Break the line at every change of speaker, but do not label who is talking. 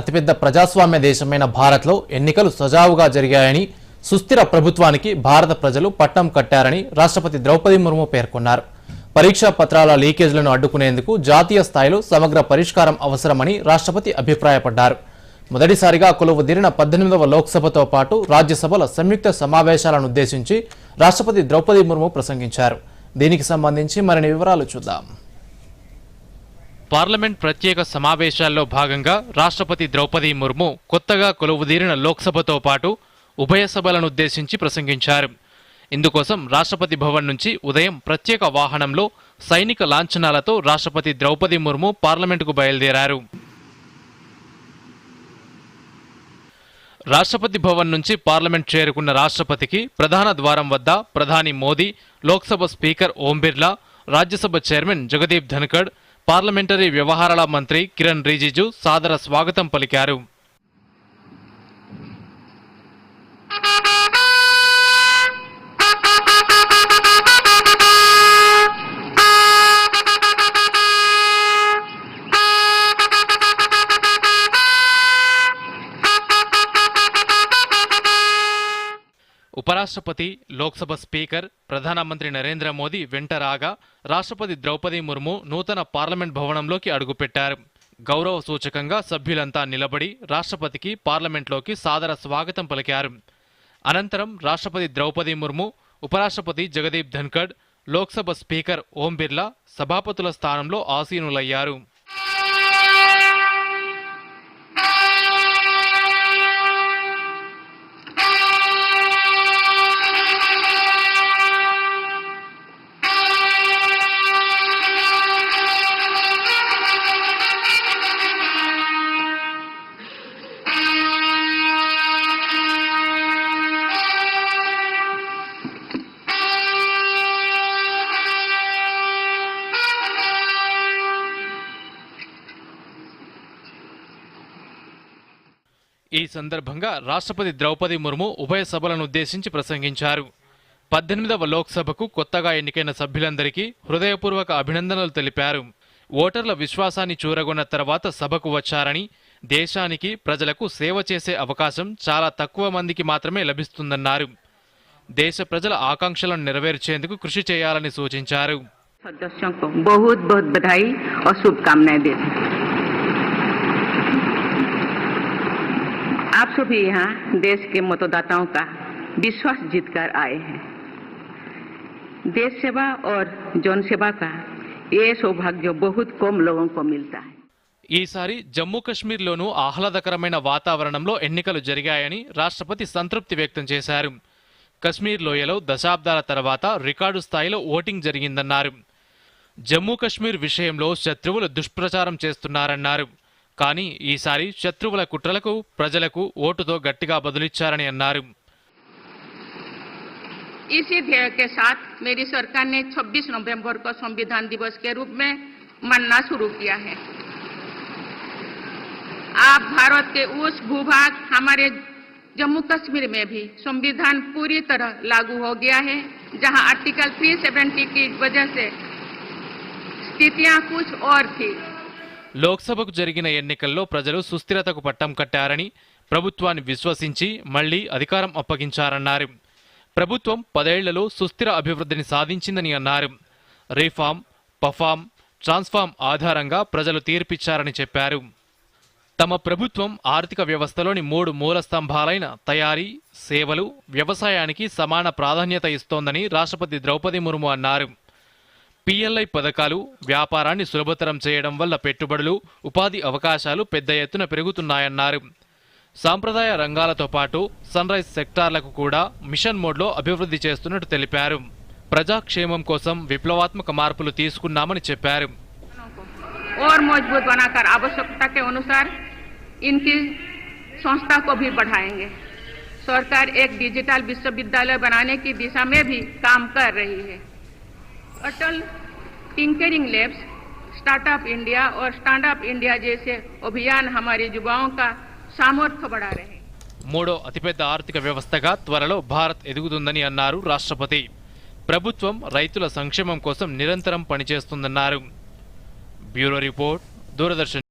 అతిపెద్ద ప్రజాస్వామ్య దేశమైన భారత్లో ఎన్నికలు సజావుగా జరిగాయని సుస్థిర ప్రభుత్వానికి భారత ప్రజలు పట్టం కట్టారని రాష్ట్రపతి ద్రౌపది ముర్ము పేర్కొన్నారు. పరీక్షా పత్రాల లీకేజ్లను అడ్డుకునేందుకు జాతీయ స్థాయిలో సమగ్ర పరిష్కారం అవసరమని రాష్ట్రపతి అభిప్రాయపడ్డారు. మొదటిసారిగా కొలువుదీరిన పద్దెనిమిదవ లోక్సభతో పాటు రాజ్యసభల సంయుక్త సమావేశాలను ఉద్దేశించి రాష్ట్రపతి ద్రౌపది ముర్ము ప్రసంగించారు. దీనికి సంబంధించి మరిన్ని వివరాలు చూద్దాం.
పార్లమెంట్ ప్రత్యేక సమావేశాల్లో భాగంగా రాష్ట్రపతి ద్రౌపది ముర్ము కొత్తగా కొలువుదీరిన లోక్సభతో పాటు ఉభయ సభలను ఉద్దేశించి ప్రసంగించారు. ఇందుకోసం రాష్ట్రపతి భవన్ నుంచి ఉదయం ప్రత్యేక వాహనంలో సైనిక లాంఛనాలతో రాష్ట్రపతి ద్రౌపది ముర్ము పార్లమెంటుకు బయలుదేరారు. రాష్ట్రపతి భవన్ నుంచి పార్లమెంట్ చేరుకున్న రాష్ట్రపతికి ప్రధాన ద్వారం వద్ద ప్రధాని Modi Lok Sabha speaker Om Birla Rajya Sabha chairman Jagdeep Dhankhar parliamentary వ్యవహారాల మంత్రి కిరణ్ రిజిజు సాదర స్వాగతం పలికారు. ఉపరాష్ట్రపతి లోక్సభ స్పీకర్ ప్రధానమంత్రి నరేంద్ర మోదీ వెంట రాగా రాష్ట్రపతి ద్రౌపది ముర్ము నూతన పార్లమెంట్ భవనంలోకి అడుగుపెట్టారు. గౌరవ సూచకంగా సభ్యులంతా నిలబడి రాష్ట్రపతికి పార్లమెంట్లోకి సాదర స్వాగతం పలికారు. అనంతరం రాష్ట్రపతి ద్రౌపది ముర్ము ఉపరాష్ట్రపతి జగదీప్ ధన్కడ్ లోక్సభ స్పీకర్ ఓం బిర్లా సభాపతుల స్థానంలో ఆసీనులయ్యారు. ఈ సందర్భంగా రాష్ట్రపతి ద్రౌపది ముర్ము ఉభయ సభలను ఉద్దేశించి ప్రసంగించారు. పద్దెనిమిదవ లోక్సభకు కొత్తగా ఎన్నికైన సభ్యులందరికీ హృదయపూర్వక అభినందనలు తెలిపారు. ఓటర్ల విశ్వాసాన్ని చూరగొన్న తర్వాత సభకు వచ్చారని దేశానికి ప్రజలకు సేవ చేసే అవకాశం చాలా తక్కువ మందికి మాత్రమే లభిస్తుందన్నారు. దేశ ప్రజల ఆకాంక్షలను నెరవేర్చేందుకు కృషి చేయాలని సూచించారు.
బహుత్ బహుత్ బధాయి आप सभी यहाँ देश के मतदाताओं का विश्वास जीतकर आए हैं देश सेवा और जन सेवा का ये सौभाग्य बहुत कम लोगों को मिलता है
ఈసారి జమ్మూ కశ్మీర్లోనూ ఆహ్లాదకరమైన వాతావరణంలో ఎన్నికలు జరిగాయని రాష్ట్రపతి సంతృప్తి వ్యక్తం చేశారు కశ్మీర్ లోయలో దశాబ్దాల తర్వాత రికార్డు స్థాయిలో ఓటింగ్ జరిగిందన్నారు జమ్మూ కశ్మీర్ విషయంలో శత్రువులు దుష్ప్రచారం చేస్తున్నారన్నారు కానీ ఈసారి శత్రువుల కుట్రలకు ప్రజలకు ఓటుతో గట్టిగా బదులిచ్చారని అన్నారు
इसी ध्येय के साथ मेरी सरकार ने 26 नवंबर को संविधान दिवस के रूप में मनाना शुरू किया है आप भारत के उस भूभाग हमारे जम्मू कश्मीर में भी संविधान पूरी तरह लागू हो गया है जहां आर्टिकल 370 की वजह से स्थितियां कुछ और थी
లోక్సభకు జరిగిన ఎన్నికల్లో ప్రజలు సుస్థిరతకు పట్టం కట్టారని ప్రభుత్వాన్ని విశ్వసించి మళ్ళీ అధికారం అప్పగించారన్నారు. ప్రభుత్వం పదేళ్ళలో సుస్థిర అభివృద్ధిని సాధించిందని అన్నారు. రీఫామ్ పఫామ్ ట్రాన్స్ఫార్మ్ ఆధారంగా ప్రజలు తీర్పిచ్చారని చెప్పారు. తమ ప్రభుత్వం ఆర్థిక వ్యవస్థలోని మూడు మూల స్తంభాలైన తయారీ సేవలు వ్యవసాయానికి సమాన ప్రాధాన్యత ఇస్తోందని రాష్ట్రపతి ద్రౌపది ముర్ము అన్నారు. పిఎల్ఐ పథకాలు వ్యాపారాన్ని సులభతరం చేయడం వల్ల పెట్టుబడులు ఉపాధి అవకాశాలు పెద్ద ఎత్తున పెరుగుతున్నాయన్నారు సాంప్రదాయ రంగాలతో పాటు సన్ రైజ్ సెక్టార్లకు కూడా మిషన్ మోడ్లో అభివృద్ధి చేస్తున్నట్టు తెలిపారు ప్రజాక్షేమం కోసం విప్లవాత్మక మార్పులు తీసుకున్నామని చెప్పారు
और मजबूत बनाकर आवश्यकता के अनुसार इनकी संस्था को भी बढ़ाएंगे सरकार एक डिजिटल विश्वविद्यालय बनाने की दिशा में भी काम कर रही है अटल टिंकरिंग लैब्स स्टार्टअप इंडिया और स्टैंड अप इंडिया जैसे अभियान हमारे युवाओं का सामर्थ्य बढ़ा रहे हैं
మూడో అతిపెద్ద ఆర్థిక వ్యవస్థగా త్వరలో భారత్ ఎదుగుతుందని అన్నారు రాష్ట్రపతి ప్రభుత్వం రైతుల సంక్షేమం కోసం నిరంతరం పనిచేస్తుందన్నారు బ్యూరో రిపోర్ట్ దూరదర్శన్